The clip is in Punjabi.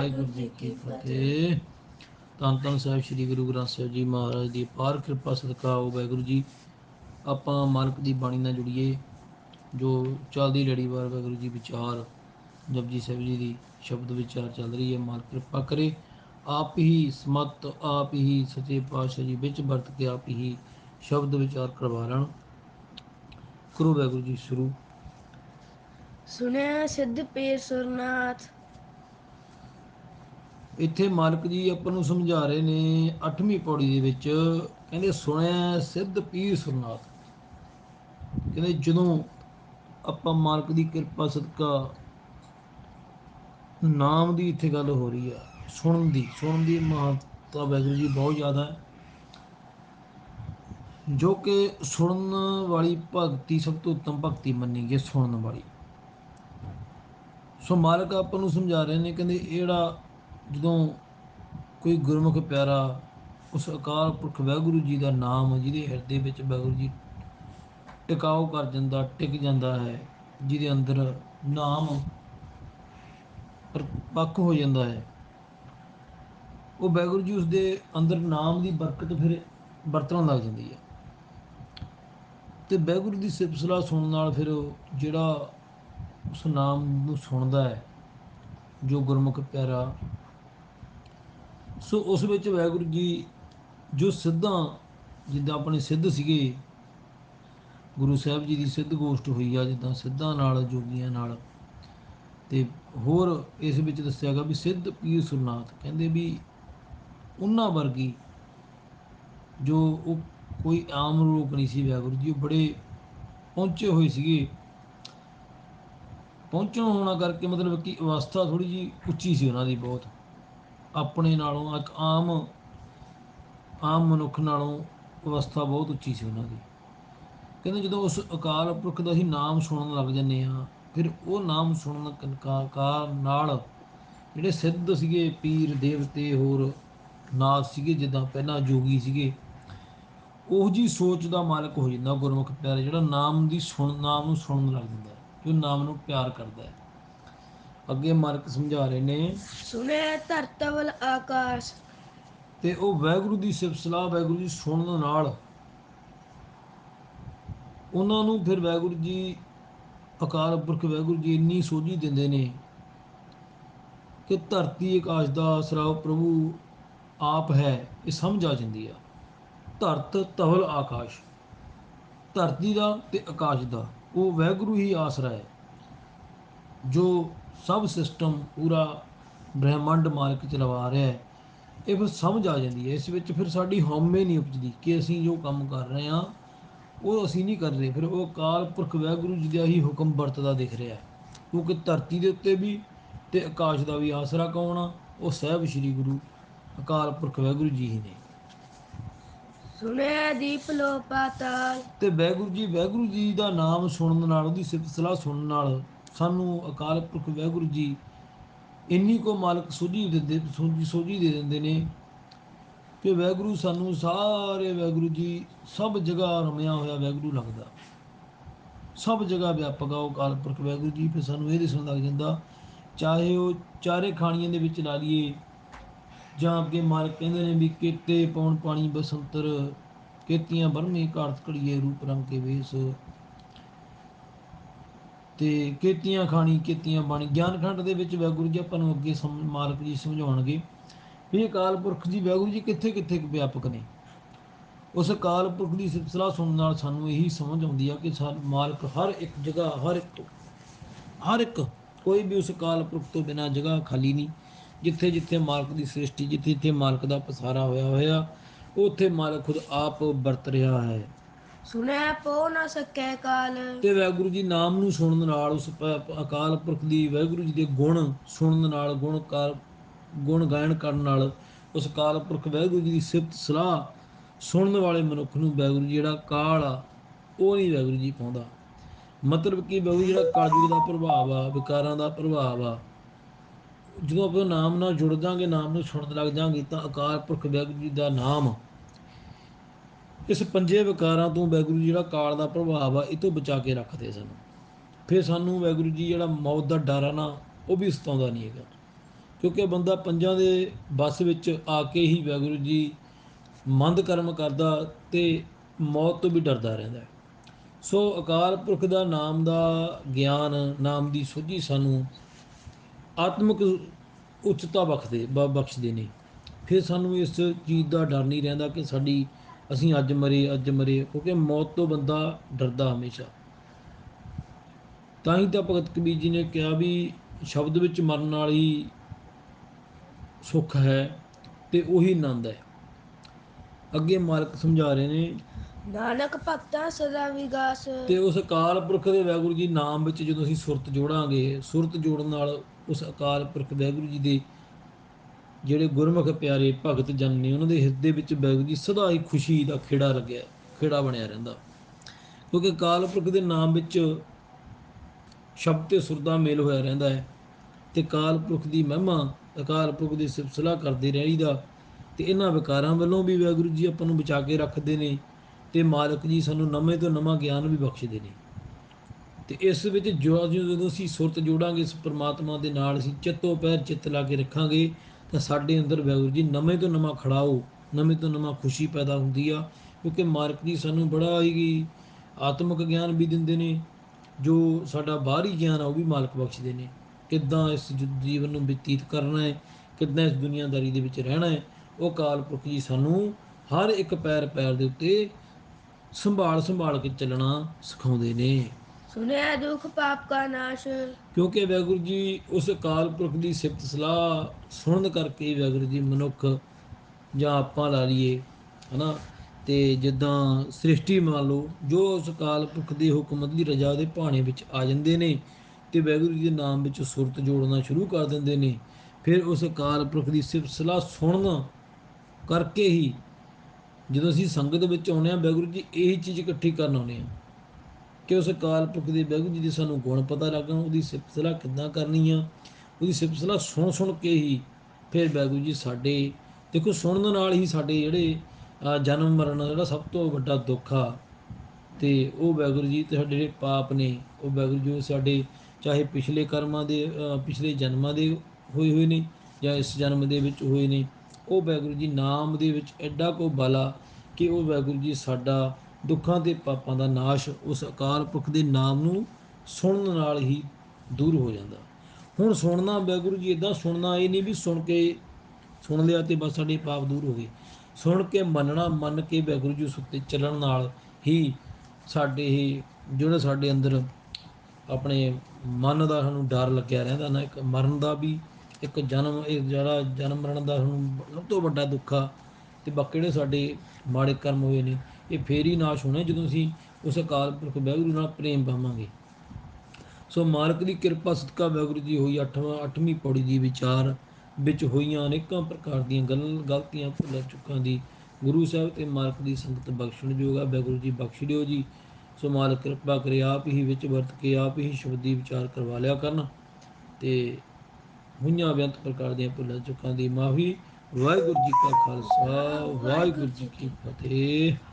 ਵਾਹਿਗੁਰੂ ਜੀ ਕੀ ਫਤਿਹ। ਧੰਨ ਧੰਨ ਸਾਹਿਬ ਸ੍ਰੀ ਗੁਰੂ ਗ੍ਰੰਥ ਸਾਹਿਬ ਜੀ ਮਹਾਰਾਜ ਦੀ ਪਾਰ ਕਿਰਪਾ ਸਦਕਾ ਉਹ ਵਾਹਿਗੁਰੂ ਜੀ। ਆਪਾਂ ਮਾਲਕ ਦੀ ਬਾਣੀ ਨਾਲ ਜੁੜੀਏ, ਜੋ ਚੱਲਦੀ ਲੜੀਵਾਰ ਵਾਹਿਗੁਰੂ ਜੀ ਵਿਚਾਰ, ਜਪਜੀ ਸਾਹਿਬ ਜੀ ਦੀ ਸ਼ਬਦ ਵਿਚਾਰ ਚੱਲ ਰਹੀ ਹੈ, ਮਾਲਕ ਕਿਰਪਾ ਕਰੇ। ਆਪ ਹੀ ਸਮਤ, ਆਪ ਹੀ ਸੱਚੇ ਪਾਤਸ਼ਾਹ ਜੀ ਵਿੱਚ ਵਰਤ ਕੇ ਆਪ ਹੀ ਸ਼ਬਦ ਵਿਚਾਰ ਕਰਵਾ ਲੈਣ। ਕਰੋ ਵਾਹਿਗੁਰੂ ਜੀ ਸ਼ੁਰੂ। ਸੁਣਿਆ ਸਿੱਧ ਪੀਰ ਸੁਰਨਾਥ ਇੱਥੇ ਮਾਲਕ ਜੀ ਆਪਾਂ ਨੂੰ ਸਮਝਾ ਰਹੇ ਨੇ 8ਵੀਂ ਪੌੜੀ ਦੇ ਵਿੱਚ, ਕਹਿੰਦੇ ਸੁਣਿਆ ਸਿੱਧ ਪੀਰ ਸੁਰਨਾਥ ਕਹਿੰਦੇ ਜਦੋਂ ਆਪਾਂ ਮਾਲਕ ਦੀ ਕਿਰਪਾ ਸਦਕਾ ਨਾਮ ਦੀ ਇੱਥੇ ਗੱਲ ਹੋ ਰਹੀ ਆ, ਸੁਣਨ ਦੀ ਸੁਣਨ ਦੀ ਮਹੱਤਤਾ ਵੈਗੁਰੂ ਜੀ ਬਹੁਤ ਜ਼ਿਆਦਾ ਹੈ। ਜੋ ਕਿ ਸੁਣਨ ਵਾਲੀ ਭਗਤੀ ਸਭ ਤੋਂ ਉੱਤਮ ਭਗਤੀ ਮੰਨੀ ਗਈ ਸੁਣਨ ਵਾਲੀ। ਸੋ ਮਾਲਕ ਆਪਾਂ ਨੂੰ ਸਮਝਾ ਰਹੇ ਨੇ, ਕਹਿੰਦੇ ਇਹ ਜਦੋਂ ਕੋਈ ਗੁਰਮੁਖ ਪਿਆਰਾ ਉਸ ਅਕਾਲ ਪੁਰਖ ਵਾਹਿਗੁਰੂ ਜੀ ਦਾ ਨਾਮ ਜਿਹਦੇ ਹਿਰਦੇ ਵਿੱਚ ਵਾਹਿਗੁਰੂ ਜੀ ਟਿਕਾਓ ਕਰ ਜਾਂਦਾ, ਟਿਕ ਜਾਂਦਾ ਹੈ, ਜਿਹਦੇ ਅੰਦਰ ਨਾਮ ਪੱਕ ਹੋ ਜਾਂਦਾ ਹੈ, ਉਹ ਵਾਹਿਗੁਰੂ ਜੀ ਉਸ ਦੇ ਅੰਦਰ ਨਾਮ ਦੀ ਬਰਕਤ ਫਿਰ ਵਰਤਣ ਲੱਗ ਜਾਂਦੀ ਹੈ। ਤੇ ਵਾਹਿਗੁਰੂ ਦੀ ਸਿਫਤ ਸਲਾਹ ਸੁਣਨ ਨਾਲ ਫਿਰ ਉਹ ਜਿਹੜਾ ਉਸ ਨਾਮ ਨੂੰ ਸੁਣਦਾ ਹੈ, ਜੋ ਗੁਰਮੁਖ ਪਿਆਰਾ ਸੋ ਉਸ ਵਿੱਚ ਵਾਹਿਗੁਰੂ ਜੀ ਜੋ ਸਿੱਧਾਂ, ਜਿੱਦਾਂ ਆਪਣੇ ਸਿੱਧ ਸੀਗੇ, ਗੁਰੂ ਸਾਹਿਬ ਜੀ ਦੀ ਸਿੱਧ ਗੋਸ਼ਟ ਹੋਈ ਆ, ਜਿੱਦਾਂ ਸਿੱਧਾਂ ਨਾਲ, ਜੋਗੀਆਂ ਨਾਲ। ਤੇ ਹੋਰ ਇਸ ਵਿੱਚ ਦੱਸਿਆ ਗਿਆ ਵੀ ਸਿੱਧ ਪੀਰ ਸੁਰਨਾਥ ਕਹਿੰਦੇ ਵੀ ਉਹਨਾਂ ਵਰਗੀ ਜੋ ਉਹ ਕੋਈ ਆਮ ਲੋਕ ਨਹੀਂ ਸੀ ਵਾਹਿਗੁਰੂ ਜੀ, ਉਹ ਬੜੇ ਪਹੁੰਚੇ ਹੋਏ ਸੀਗੇ। ਪਹੁੰਚਣ ਹੋਣਾ ਕਰਕੇ ਮਤਲਬ ਕਿ ਅਵਸਥਾ ਥੋੜੀ ਜੀ ਉੱਚੀ ਸੀ ਉਹਨਾਂ ਦੀ ਬਹੁਤ। ਆਪਣੇ ਨਾਲੋਂ ਇੱਕ ਆਮ ਆਮ ਮਨੁੱਖ ਨਾਲੋਂ ਅਵਸਥਾ ਬਹੁਤ ਉੱਚੀ ਸੀ ਉਹਨਾਂ ਦੀ। ਕਹਿੰਦੇ ਜਦੋਂ ਉਸ ਅਕਾਲ ਪੁਰਖ ਦਾ ਅਸੀਂ ਨਾਮ ਸੁਣਨ ਲੱਗ ਜੰਨੇ ਆ ਫਿਰ ਉਹ ਨਾਮ ਸੁਣਨ ਕਾ ਨਾਲ ਜਿਹੜੇ ਸਿੱਧ ਸੀਗੇ ਪੀਰ ਦੇਵਤੇ ਹੋਰ ਨਾਥ ਸੀਗੇ ਜਿੱਦਾਂ ਪਹਿਲਾਂ ਜੋਗੀ ਸੀਗੇ ਉਹ ਜੀ ਸੋਚ ਦਾ ਮਾਲਕ ਹੋ ਜਾਂਦਾ ਗੁਰਮੁਖ ਪਿਆਰੇ ਜਿਹੜਾ ਨਾਮ ਦੀ ਸੁਣ ਨਾਮ ਨੂੰ ਸੁਣਨ ਲੱਗ ਜਾਂਦਾ ਹੈ, ਜੋ ਨਾਮ ਨੂੰ ਪਿਆਰ ਕਰਦਾ ਹੈ। ਅੱਗੇ ਮਾਲਕ ਸਮਝਾ ਰਹੇ ਨੇ। ਸੁਣਿਆ ਧਰਤਵਲ ਆਕਾਸ਼। ਤੇ ਉਹ ਵਾਹਿਗੁਰੂ ਦੀ ਸਿਫਤ ਸਲਾਹ ਵਾਹਿਗੁਰੂ ਜੀ ਸੁਣਨ ਨਾਲ ਉਹਨਾਂ ਨੂੰ ਫਿਰ ਵਾਹਿਗੁਰੂ ਜੀ ਅਕਾਲ ਪੁਰਖ ਵਾਹਿਗੁਰੂ ਜੀ ਇੰਨੀ ਸੋਝੀ ਦਿੰਦੇ ਨੇ ਕਿ ਧਰਤੀ ਆਕਾਸ਼ ਦਾ ਆਸਰਾ ਪ੍ਰਭੂ ਆਪ ਹੈ ਇਹ ਸਮਝ ਆ ਜਾਂਦੀ ਆ। ਧਰਤ ਤਵਲ ਆਕਾਸ਼। ਧਰਤੀ ਦਾ ਤੇ ਆਕਾਸ਼ ਦਾ ਉਹ ਵਾਹਿਗੁਰੂ ਹੀ ਆਸਰਾ ਹੈ ਜੋ ਸਭ ਸਿਸਟਮ ਪੂਰਾ ਬ੍ਰਹਿਮੰਡ ਮਾਲਕ ਚਲਵਾ ਰਿਹਾ ਹੈ। ਇਹ ਫਿਰ ਸਮਝ ਆ ਜਾਂਦੀ ਹੈ। ਇਸ ਵਿੱਚ ਫਿਰ ਸਾਡੀ ਹਉਮੈ ਨਹੀਂ ਉਪਜਦੀ ਕਿ ਅਸੀਂ ਜੋ ਕੰਮ ਕਰ ਰਹੇ ਹਾਂ ਉਹ ਅਸੀਂ ਨਹੀਂ ਕਰ ਰਹੇ। ਫਿਰ ਉਹ ਅਕਾਲ ਪੁਰਖ ਵਾਹਿਗੁਰੂ ਜੀ ਦਾ ਹੀ ਹੁਕਮ ਵਰਤਦਾ ਦਿਖ ਰਿਹਾ ਹੈ। ਕਿਉਂਕਿ ਧਰਤੀ ਦੇ ਉੱਤੇ ਵੀ ਤੇ ਆਕਾਸ਼ ਦਾ ਵੀ ਆਸਰਾ ਕੌਣ ਆ? ਉਹ ਸਹਿਬ ਸ੍ਰੀ ਗੁਰੂ ਅਕਾਲ ਪੁਰਖ ਵਾਹਿਗੁਰੂ ਜੀ ਹੀ ਨੇ। ਸੁਣਿਆ ਦੀਪ ਲੋ ਪਾਤਾਲ ਤੇ ਵਾਹਿਗੁਰੂ ਜੀ ਵਾਹਿਗੁਰੂ ਜੀ ਦਾ ਨਾਮ ਸੁਣਨ ਨਾਲ ਉਹਦੀ ਸਿਫਤ ਸਲਾਹ ਸੁਣਨ ਨਾਲ ਸਾਨੂੰ ਅਕਾਲ ਪੁਰਖ ਵਾਹਿਗੁਰੂ ਜੀ ਇੰਨੀ ਕੋ ਮਾਲਕ ਸੋਝੀ ਦਿੰਦੇ, ਸੋਝੀ ਸੋਝੀ ਦੇ ਦਿੰਦੇ ਨੇ ਕਿ ਵਾਹਿਗੁਰੂ ਸਾਨੂੰ ਸਾਰੇ ਵਾਹਿਗੁਰੂ ਜੀ ਸਭ ਜਗ੍ਹਾ ਰਮਿਆ ਹੋਇਆ ਵਾਹਿਗੁਰੂ ਲੱਗਦਾ। ਸਭ ਜਗ੍ਹਾ ਵਿਆਪਕ ਆ ਉਹ ਅਕਾਲ ਪੁਰਖ ਵਾਹਿਗੁਰੂ ਜੀ, ਫਿਰ ਸਾਨੂੰ ਇਹ ਦਿਸਣ ਲੱਗ ਜਾਂਦਾ, ਚਾਹੇ ਉਹ ਚਾਰੇ ਖਾਣੀਆਂ ਦੇ ਵਿੱਚ ਲਾ ਲਈਏ, ਜਾਂ ਅੱਗੇ ਮਾਲਕ ਕਹਿੰਦੇ ਨੇ ਵੀ ਕੇਤੇ ਪੌਣ ਪਾਣੀ ਬਸੰਤਰ, ਕੇਤੀਆਂ ਬਰਮੇ ਕਾਰਤ ਘੜੀਏ ਰੂਪ ਰੰਗ ਕੇ ਵੇਸ ਤੇ ਕੇਤੀਆਂ ਖਾਣੀ ਕੇਤੀਆਂ ਬਾਣੀ। ਗਿਆਨ ਖੰਡ ਦੇ ਵਿੱਚ ਵਾਹਿਗੁਰੂ ਜੀ ਆਪਾਂ ਨੂੰ ਅੱਗੇ ਸਮ, ਮਾਲਕ ਜੀ ਸਮਝਾਉਣਗੇ ਵੀ ਇਹ ਅਕਾਲ ਪੁਰਖ ਜੀ ਵਾਹਿਗੁਰੂ ਜੀ ਕਿੱਥੇ ਕਿੱਥੇ ਵਿਆਪਕ ਨੇ। ਉਸ ਅਕਾਲ ਪੁਰਖ ਦੀ ਸਿਫਤ ਸੁਣਨ ਨਾਲ ਸਾਨੂੰ ਇਹੀ ਸਮਝ ਆਉਂਦੀ ਆ ਕਿ ਸਾਨੂੰ ਮਾਲਕ ਹਰ ਇੱਕ ਜਗ੍ਹਾ, ਹਰ ਇੱਕ ਹਰ ਇੱਕ ਕੋਈ ਵੀ ਉਸ ਅਕਾਲ ਪੁਰਖ ਤੋਂ ਬਿਨਾ ਜਗ੍ਹਾ ਖਾਲੀ ਨਹੀਂ। ਜਿੱਥੇ ਜਿੱਥੇ ਮਾਲਕ ਦੀ ਸ੍ਰਿਸ਼ਟੀ, ਜਿੱਥੇ ਜਿੱਥੇ ਮਾਲਕ ਦਾ ਪਸਾਰਾ ਹੋਇਆ ਹੋਇਆ, ਉੱਥੇ ਮਾਲਕ ਖੁਦ ਆਪ ਵਰਤ ਰਿਹਾ ਹੈ। ਸੁਣਿਆ ਪੋ ਨਾ ਸਕੈ ਕਾਲ। ਤੇ ਵਾਹਿਗੁਰੂ ਜੀ ਨਾਮ ਨੂੰ ਸੁਣਨ ਨਾਲ ਉਸ ਅਕਾਲ ਪੁਰਖ ਦੀ ਵਾਹਿਗੁਰੂ ਜੀ ਦੇ ਗੁਣ ਸੁਣਨ ਨਾਲ ਗੁਣਕਾਰ ਗੁਣ ਗਾਇਨ ਕਰਨ ਨਾਲ ਉਸ ਅਕਾਲ ਪੁਰਖ ਵਾਹਿਗੁਰੂ ਜੀ ਦੀ ਸਿਫਤ ਸਲਾਹ ਸੁਣਨ ਵਾਲੇ ਮਨੁੱਖ ਨੂੰ ਵਾਹਿਗੁਰੂ ਜੀ ਜਿਹੜਾ ਕਾਲ ਆ, ਉਹ ਨਹੀਂ ਵਾਹਿਗੁਰੂ ਜੀ ਪਾਉਂਦਾ। ਮਤਲਬ ਕਿ ਵਾਹਿਗੁਰੂ ਜਿਹੜਾ ਕਲਯੁਗ ਦਾ ਪ੍ਰਭਾਵ ਆ, ਵਿਕਾਰਾਂ ਦਾ ਪ੍ਰਭਾਵ ਆ, ਜਦੋਂ ਆਪਾਂ ਨਾਮ ਨਾਲ ਜੁੜ ਜਾਾਂਗੇ, ਨਾਮ ਨੂੰ ਸੁਣਨ ਲੱਗ ਜਾਾਂਗੇ ਤਾਂ ਅਕਾਲ ਪੁਰਖ ਵਾਹਿਗੁਰੂ ਜੀ ਦਾ ਨਾਮ ਇਸ ਪੰਜੇ ਵਿਕਾਰਾਂ ਤੋਂ ਵਾਹਿਗੁਰੂ ਜੀ ਜਿਹੜਾ ਕਾਲ ਦਾ ਪ੍ਰਭਾਵ ਆ, ਇਹ ਤੋਂ ਬਚਾ ਕੇ ਰੱਖਦੇ ਸਾਨੂੰ। ਫਿਰ ਸਾਨੂੰ ਵਾਹਿਗੁਰੂ ਜੀ ਜਿਹੜਾ ਮੌਤ ਦਾ ਡਰ ਆ ਨਾ, ਉਹ ਵੀ ਸਤਾਉਂਦਾ ਨਹੀਂ ਹੈਗਾ। ਕਿਉਂਕਿ ਬੰਦਾ ਪੰਜਾਂ ਦੇ ਬਸ ਵਿੱਚ ਆ ਕੇ ਹੀ ਵਾਹਿਗੁਰੂ ਜੀ ਮੰਦ ਕਰਮ ਕਰਦਾ ਤੇ ਮੌਤ ਤੋਂ ਵੀ ਡਰਦਾ ਰਹਿੰਦਾ। ਸੋ ਅਕਾਲ ਪੁਰਖ ਦਾ ਨਾਮ ਦਾ ਗਿਆਨ, ਨਾਮ ਦੀ ਸੋਝੀ ਸਾਨੂੰ ਆਤਮਿਕ ਉੱਚਤਾ ਬਖਸ਼ਦੇ, ਬ- ਬਖਸ਼ਦੇ ਨੇ। ਫਿਰ ਸਾਨੂੰ ਇਸ ਚੀਜ਼ ਦਾ ਡਰ ਨਹੀਂ ਰਹਿੰਦਾ ਕਿ ਸਾਡੀ ਅਸੀਂ ਅੱਜ ਮਰੇ ਅੱਜ ਮਰੇ ਕਿਉਂਕਿ ਮੌਤ ਤੋਂ ਬੰਦਾ ਡਰਦਾ ਹਮੇਸ਼ਾ। ਤਾਂ ਹੀ ਤਾਂ ਭਗਤ ਕਬੀਰ ਜੀ ਨੇ ਕਿਹਾ ਵੀ ਸ਼ਬਦ ਵਿੱਚ ਮਰਨ ਨਾਲ ਹੀ ਸੁੱਖ ਹੈ ਤੇ ਉਹੀ ਆਨੰਦ ਹੈ। ਅੱਗੇ ਮਾਲਕ ਸਮਝਾ ਰਹੇ ਨੇ ਨਾਨਕ ਭਗਤਾ ਸਦਾ ਵਿਗਾਸ। ਤੇ ਉਸ ਅਕਾਲ ਪੁਰਖ ਦੇ ਵਾਹਿਗੁਰੂ ਜੀ ਨਾਮ ਵਿੱਚ ਜਦੋਂ ਅਸੀਂ ਸੁਰਤ ਜੋੜਾਂਗੇ ਸੁਰਤ ਜੋੜਨ ਨਾਲ ਉਸ ਅਕਾਲ ਪੁਰਖ ਵਾਹਿਗੁਰੂ ਜੀ ਦੇ ਜਿਹੜੇ ਗੁਰਮੁਖ ਪਿਆਰੇ ਭਗਤ ਜਨ ਨੇ, ਉਹਨਾਂ ਦੇ ਹਿਰਦੇ ਵਿੱਚ ਵਾਹਿਗੁਰੂ ਜੀ ਸਦਾ ਹੀ ਖੁਸ਼ੀ ਦਾ ਖੇੜਾ ਲੱਗਿਆ, ਖੇੜਾ ਬਣਿਆ ਰਹਿੰਦਾ। ਕਿਉਂਕਿ ਅਕਾਲ ਪੁਰਖ ਦੇ ਨਾਮ ਵਿੱਚ ਸ਼ਬਦ ਤੇ ਸੁਰ ਦਾ ਮੇਲ ਹੋਇਆ ਰਹਿੰਦਾ ਹੈ ਤੇ ਕਾਲ ਪੁਰਖ ਦੀ ਮਹਿਮਾ ਅਕਾਲ ਪੁਰਖ ਦੀ ਸਿਫਤਸਲਾ ਕਰਦੇ ਰਹੀਦਾ ਤੇ ਇਹਨਾਂ ਵਿਕਾਰਾਂ ਵੱਲੋਂ ਵੀ ਵਾਹਿਗੁਰੂ ਜੀ ਆਪਾਂ ਨੂੰ ਬਚਾ ਕੇ ਰੱਖਦੇ ਨੇ ਤੇ ਮਾਲਕ ਜੀ ਸਾਨੂੰ ਨਵੇਂ ਤੋਂ ਨਵਾਂ ਗਿਆਨ ਵੀ ਬਖਸ਼ਦੇ ਨੇ। ਤੇ ਇਸ ਵਿੱਚ ਜੋ ਜਦੋਂ ਅਸੀਂ ਸੁਰਤ ਜੋੜਾਂਗੇ, ਇਸ ਪਰਮਾਤਮਾ ਦੇ ਨਾਲ ਅਸੀਂ ਚਿੱਤੋ ਪੈਰ ਚਿੱਤ ਲਾ ਕੇ ਰੱਖਾਂਗੇ ਤਾਂ ਸਾਡੇ ਅੰਦਰ ਵਾਹਿਗੁਰੂ ਜੀ ਨਵੇਂ ਤੋਂ ਨਵਾਂ ਖੜਾਓ ਨਵੇਂ ਤੋਂ ਨਵਾਂ ਖੁਸ਼ੀ ਪੈਦਾ ਹੁੰਦੀ ਆ, ਕਿਉਂਕਿ ਮਾਲਕ ਜੀ ਸਾਨੂੰ ਬੜਾ ਹੀ ਆਤਮਿਕ ਗਿਆਨ ਵੀ ਦਿੰਦੇ ਨੇ, ਜੋ ਸਾਡਾ ਬਾਹਰੀ ਗਿਆਨ ਆ ਉਹ ਵੀ ਮਾਲਕ ਬਖਸ਼ਦੇ ਨੇ। ਕਿੱਦਾਂ ਇਸ ਜੀਵਨ ਨੂੰ ਬਤੀਤ ਕਰਨਾ ਹੈ, ਕਿੱਦਾਂ ਇਸ ਦੁਨੀਆਦਾਰੀ ਦੇ ਵਿੱਚ ਰਹਿਣਾ ਹੈ, ਉਹ ਕਾਲ ਪੁਰਖ ਜੀ ਸਾਨੂੰ ਹਰ ਇੱਕ ਪੈਰ ਪੈਰ ਦੇ ਉੱਤੇ ਸੰਭਾਲ ਸੰਭਾਲ ਕੇ ਚੱਲਣਾ ਸਿਖਾਉਂਦੇ ਨੇ। ਸੁਨਿਆ ਦੁਖ ਪਾਪ ਕਾ ਨਾਸ਼। ਕਿਉਂਕਿ ਵੈਗੁਰੂ ਜੀ ਉਸ ਅਕਾਲ ਪੁਰਖ ਦੀ ਸਿਫਤ ਸਲਾਹ ਸੁਣਨ ਕਰਕੇ ਹੀ ਵਾਹਿਗੁਰੂ ਜੀ ਮਨੁੱਖ ਜਾਂ ਆਪਾਂ ਲਾ ਲਈਏ, ਹਨਾ? ਤੇ ਜਿੱਦਾਂ ਸ੍ਰਿਸ਼ਟੀ ਮੰਨ ਲਓ, ਜੋ ਉਸ ਅਕਾਲ ਪੁਰਖ ਦੇ ਹੁਕਮ ਦੀ ਰਜਾ ਦੇ ਭਾਣੇ ਵਿੱਚ ਆ ਜਾਂਦੇ ਨੇ ਤੇ ਵੈਗੁਰੂ ਜੀ ਦੇ ਨਾਮ ਵਿੱਚ ਸੁਰਤ ਜੋੜਨਾ ਸ਼ੁਰੂ ਕਰ ਦਿੰਦੇ ਨੇ, ਫਿਰ ਉਸ ਅਕਾਲ ਪੁਰਖ ਦੀ ਸਿਫਤ ਸਲਾਹ ਸੁਣਨ ਕਰਕੇ ਹੀ ਜਦੋਂ ਅਸੀਂ ਸੰਗਤ ਵਿੱਚ ਆਉਂਦੇ ਹਾਂ, ਵੈਗੁਰੂ ਜੀ ਇਹੀ ਚੀਜ਼ ਇਕੱਠੀ ਕਰਨ ਆਉਂਦੇ ਹਾਂ। ਕਿ ਉਸ ਅਕਾਲ ਪੁਰਖ ਦੇ ਵਾਹਿਗੁਰੂ ਜੀ ਦੇ ਸਾਨੂੰ ਗੁਣ ਪਤਾ ਲੱਗਣ, ਉਹਦੀ ਸਿਫਤ ਸਲਾਹ ਕਿੱਦਾਂ ਕਰਨੀ ਆ? ਉਹਦੀ ਸਿਫਤ ਸਲਾਹ ਸੁਣ ਸੁਣ ਕੇ ਹੀ ਫਿਰ ਵਾਹਿਗੁਰੂ ਜੀ ਸਾਡੇ, ਦੇਖੋ ਸੁਣਨ ਨਾਲ ਹੀ ਸਾਡੇ ਜਿਹੜੇ ਜਨਮ ਮਰਨ ਦਾ ਜਿਹੜਾ ਸਭ ਤੋਂ ਵੱਡਾ ਦੁੱਖ ਆ, ਤੇ ਉਹ ਵਾਹਿਗੁਰੂ ਜੀ ਤੇ ਸਾਡੇ ਜਿਹੜੇ ਪਾਪ ਨੇ, ਉਹ ਵਾਹਿਗੁਰੂ ਜੀ ਸਾਡੇ ਚਾਹੇ ਪਿਛਲੇ ਕਰਮਾਂ ਦੇ ਪਿਛਲੇ ਜਨਮਾਂ ਦੇ ਹੋਏ ਹੋਏ ਨੇ ਜਾਂ ਇਸ ਜਨਮ ਦੇ ਵਿੱਚ ਹੋਏ ਨੇ, ਉਹ ਵਾਹਿਗੁਰੂ ਜੀ ਨਾਮ ਦੇ ਵਿੱਚ ਐਡਾ ਕੋ ਬਲਾ ਕਿ ਉਹ ਵਾਹਿਗੁਰੂ ਜੀ ਸਾਡਾ ਦੁੱਖਾਂ ਤੇ ਪਾਪਾਂ ਦਾ ਨਾਸ਼ ਉਸ ਅਕਾਲ ਪੁਰਖ ਦੇ ਨਾਮ ਨੂੰ ਸੁਣਨ ਨਾਲ ਹੀ ਦੂਰ ਹੋ ਜਾਂਦਾ। ਹੁਣ ਸੁਣਨਾ, ਵਾਹਿਗੁਰੂ ਜੀ ਇਦਾਂ ਸੁਣਨਾ ਇਹ ਨਹੀਂ ਵੀ ਸੁਣ ਕੇ ਸੁਣ ਲਿਆ ਤੇ ਬਸ ਸਾਡੇ ਪਾਪ ਦੂਰ ਹੋ ਗਏ। ਸੁਣ ਕੇ ਮੰਨਣਾ, ਮੰਨ ਕੇ ਵਾਹਿਗੁਰੂ ਜੀ ਉਸ ਉੱਤੇ ਚੱਲਣ ਨਾਲ ਹੀ ਸਾਡੇ ਇਹ ਜਿਹੜਾ ਸਾਡੇ ਅੰਦਰ ਆਪਣੇ ਮਨ ਦਾ ਸਾਨੂੰ ਡਰ ਲੱਗਿਆ ਰਹਿੰਦਾ ਨਾ, ਇੱਕ ਮਰਨ ਦਾ ਵੀ, ਇੱਕ ਜਨਮ, ਇਹ ਜਿਹੜਾ ਜਨਮ ਮਰਨ ਦਾ ਸਾਨੂੰ ਸਭ ਤੋਂ ਵੱਡਾ ਦੁੱਖ ਆ, ਤੇ ਬਾਕੀ ਜਿਹੜੇ ਸਾਡੇ ਮਾੜੇ ਕਰਮ ਹੋਏ ਨੇ। ਇਹ ਫੇਰ ਹੀ ਨਾਸ਼ ਹੋਣਾ ਜਦੋਂ ਅਸੀਂ ਉਸ ਅਕਾਲ ਪੁਰਖ ਵਾਹਿਗੁਰੂ ਨਾਲ ਪ੍ਰੇਮ ਪਾਵਾਂਗੇ। ਸੋ ਮਾਲਕ ਦੀ ਕਿਰਪਾ ਸਦਕਾ ਵਾਹਿਗੁਰੂ ਜੀ ਹੋਈ 8ਵਾਂ 8ਵੀਂ ਪੌੜੀ ਦੀ ਵਿਚਾਰ ਵਿੱਚ ਹੋਈਆਂ ਅਨੇਕਾਂ ਪ੍ਰਕਾਰ ਦੀਆਂ ਗਲ, ਗਲਤੀਆਂ, ਭੁੱਲਾਂ, ਚੁੱਕਾਂ ਦੀ ਗੁਰੂ ਸਾਹਿਬ ਤੇ ਮਾਲਕ ਦੀ ਸੰਗਤ ਬਖਸ਼ਣ ਜੋਗਾ ਵਾਹਿਗੁਰੂ ਜੀ, ਬਖਸ਼ ਦਿਓ ਜੀ। ਸੋ ਮਾਲਕ ਕਿਰਪਾ ਕਰੇ, ਆਪ ਹੀ ਵਿੱਚ ਵਰਤ ਕੇ, ਆਪ ਹੀ ਸ਼ਬਦੀ ਵਿਚਾਰ ਕਰਵਾ ਲਿਆ ਕਰਨ ਤੇ ਹੋਈਆਂ ਬੇਅੰਤ ਪ੍ਰਕਾਰ ਦੀਆਂ ਭੁੱਲਾਂ, ਚੁੱਕਾਂ ਦੀ ਮਾਫੀ। ਵਾਹਿਗੁਰੂ ਜੀ ਕਾ ਖਾਲਸਾ, ਵਾਹਿਗੁਰੂ ਜੀ ਕੀ ਫਤਿਹ।